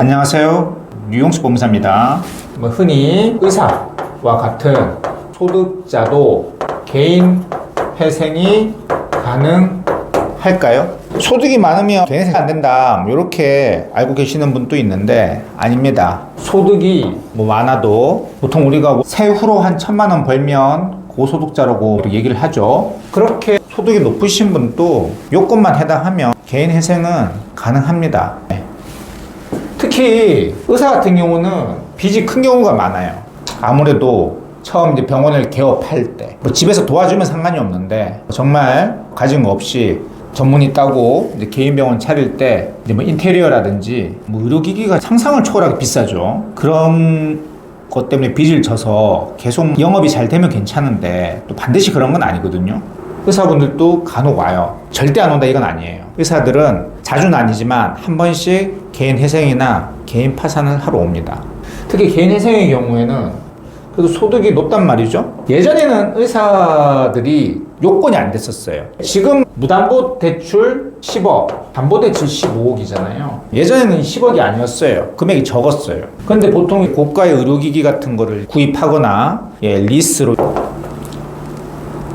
안녕하세요. 유용수 법무사입니다. 뭐 흔히 의사와 같은 소득자도 개인 회생이 가능할까요? 소득이 많으면 개인생 안 된다. 뭐 이렇게 알고 계시는 분도 있는데 아닙니다. 소득이 뭐 많아도 보통 우리가 세후로 한 천만 원 벌면 고소득자라고 얘기를 하죠. 그렇게 소득이 높으신 분도 요건만 해당하면 개인 회생은 가능합니다. 네. 특히 의사 같은 경우는 빚이 큰 경우가 많아요. 아무래도 처음 이제 병원을 개업할 때, 뭐 집에서 도와주면 상관이 없는데, 정말 가진 거 없이 전문의 따고 이제 개인 병원 차릴 때, 이제 뭐 인테리어라든지, 뭐 의료기기가 상상을 초월하게 비싸죠. 그런 것 때문에 빚을 져서 계속 영업이 잘 되면 괜찮은데, 또 반드시 그런 건 아니거든요. 의사분들도 간혹 와요. 절대 안 온다 이건 아니에요. 의사들은 자주는 아니지만 한 번씩 개인 회생이나 개인 파산을 하러 옵니다. 특히 개인 회생의 경우에는 그래도 소득이 높단 말이죠. 예전에는 의사들이 요건이 안 됐었어요. 지금 무담보 대출 10억, 담보 대출 15억이잖아요. 예전에는 10억이 아니었어요. 금액이 적었어요. 근데 보통 고가의 의료기기 같은 거를 구입하거나 예, 리스로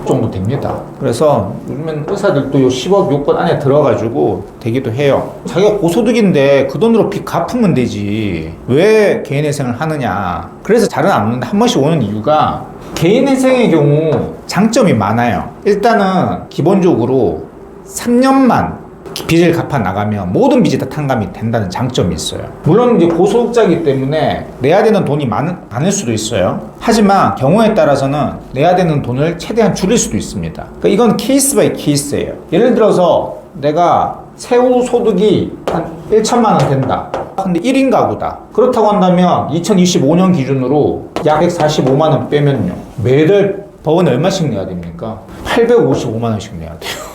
정도 됩니다. 그래서 요즘엔 의사들도 요 10억 요건 안에 들어가지고 되기도 해요. 자기가 고소득인데 그 돈으로 빚 갚으면 되지. 왜 개인 회생을 하느냐. 그래서 잘은 안 오는데 한 번씩 오는 이유가 개인 회생의 경우 장점이 많아요. 일단은 기본적으로 3년만 빚을 갚아 나가면 모든 빚이 다 탕감이 된다는 장점이 있어요. 물론 이제 고소득자이기 때문에 내야 되는 돈이 많, 많을 수도 있어요. 하지만 경우에 따라서는 내야 되는 돈을 최대한 줄일 수도 있습니다. 그러니까 이건 케이스 바이 케이스예요. 예를 들어서 내가 세후 소득이 한 1천만 원 된다. 근데 1인 가구다. 그렇다고 한다면 2025년 기준으로 약 145만 원 빼면요. 매달 법원에 얼마씩 내야 됩니까? 855만 원씩 내야 돼요.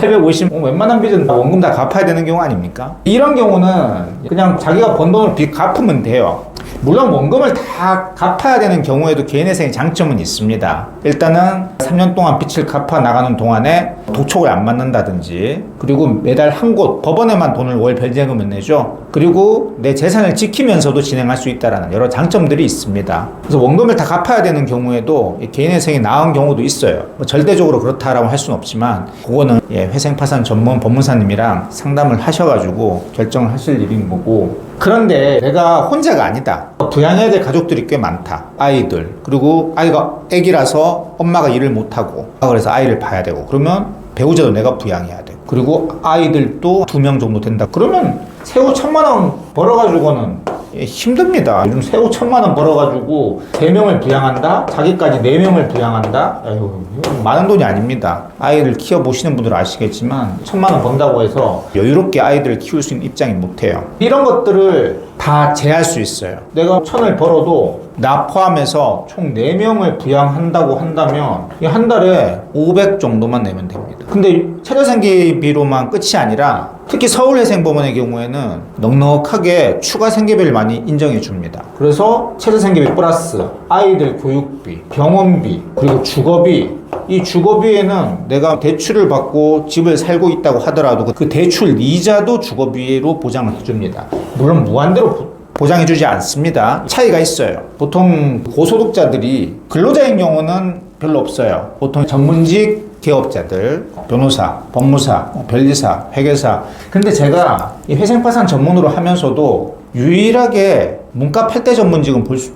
850, 뭐 웬만한 빚은 다 원금 다 갚아야 되는 경우 아닙니까? 이런 경우는 그냥 자기가 번 돈을 빚 갚으면 돼요. 물론 원금을 다 갚아야 되는 경우에도 개인회생의 장점은 있습니다. 일단은 3년 동안 빚을 갚아 나가는 동안에 도촉을 안 맞는다든지 그리고 매달 한 곳 법원에만 돈을 월 별제금을 내죠. 그리고 내 재산을 지키면서도 진행할 수 있다는 여러 장점들이 있습니다. 그래서 원금을 다 갚아야 되는 경우에도 이 개인회생이 나은 경우도 있어요. 뭐 절대적으로 그렇다라고 할 수는 없지만 그거는 예, 회생 파산 전문 법무사님이랑 상담을 하셔가지고 결정을 하실 일인 거고 그런데 내가 혼자가 아니다. 부양해야 될 가족들이 꽤 많다. 아이들. 그리고 아이가 애기라서 엄마가 일을 못하고. 그래서 아이를 봐야 되고. 그러면 배우자도 내가 부양해야 되고. 그리고 아이들도 두 명 정도 된다. 그러면 세후 천만 원 벌어가지고는 예, 힘듭니다. 요즘 세후 천만 원 벌어가지고 세 명을 부양한다, 자기까지 네 명을 부양한다. 아유, 많은 돈이 아닙니다. 아이를 키워 보시는 분들은 아시겠지만 천만 원 번다고 해서 여유롭게 아이들을 키울 수 있는 입장이 못해요. 이런 것들을 다 제할 수 있어요. 내가 천을 벌어도 나 포함해서 총 네명을 부양한다고 한다면 이한 달에 500 정도만 내면 됩니다. 근데 최저생계비로만 끝이 아니라 특히 서울회생법원의 경우에는 넉넉하게 추가 생계비를 많이 인정해 줍니다. 그래서 최저생계비 플러스 아이들 교육비, 병원비, 그리고 주거비 이 주거비에는 내가 대출을 받고 집을 살고 있다고 하더라도 그 대출 이자도 주거비로 보장을 해줍니다. 물론 무한대로 부- 보장해주지 않습니다. 차이가 있어요. 보통 고소득자들이 근로자인 경우는 별로 없어요. 보통 전문직 기업자들, 변호사, 법무사, 변리사, 회계사. 근데 제가 이 회생파산 전문으로 하면서도 유일하게 문과 8대 전문직은 볼 수,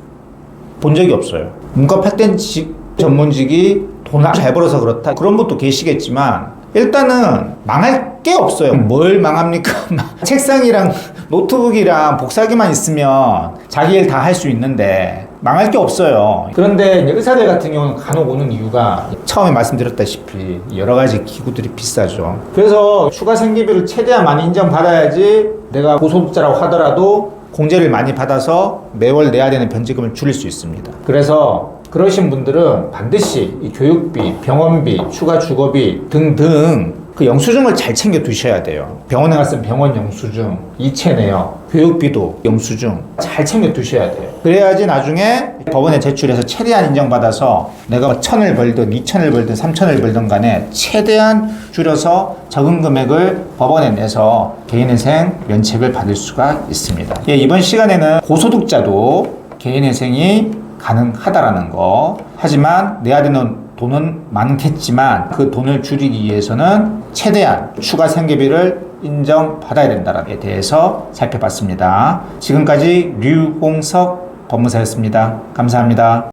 본 적이 없어요. 문과 8대 직, 전문직이 돈을 잘 벌어서 그렇다. 그런 분도 계시겠지만 일단은 망할 게 없어요. 뭘 망합니까? 책상이랑 노트북이랑 복사기만 있으면 자기 일 다 할 수 있는데 망할 게 없어요. 그런데 의사들 같은 경우는 간혹 오는 이유가 처음에 말씀드렸다시피 여러 가지 기구들이 비싸죠. 그래서 추가 생계비를 최대한 많이 인정받아야지 내가 고소득자라고 하더라도 공제를 많이 받아서 매월 내야 되는 변제금을 줄일 수 있습니다. 그래서 그러신 분들은 반드시 이 교육비, 병원비, 추가 주거비 등등 그 영수증을 잘 챙겨 두셔야 돼요. 병원에 갔으면 병원 영수증, 이체 내역, 교육비도 영수증 잘 챙겨 두셔야 돼요. 그래야지 나중에 법원에 제출해서 최대한 인정받아서 내가 뭐 천을 벌든 이천을 벌든 삼천을 벌든 간에 최대한 줄여서 적은 금액을 법원에 내서 개인회생 면책을 받을 수가 있습니다. 예, 이번 시간에는 고소득자도 개인회생이 가능하다라는 거. 하지만 내야 되는 돈은 많겠지만 그 돈을 줄이기 위해서는 최대한 추가 생계비를 인정받아야 된다는 데 대해서 살펴봤습니다. 지금까지 류홍석 법무사였습니다. 감사합니다.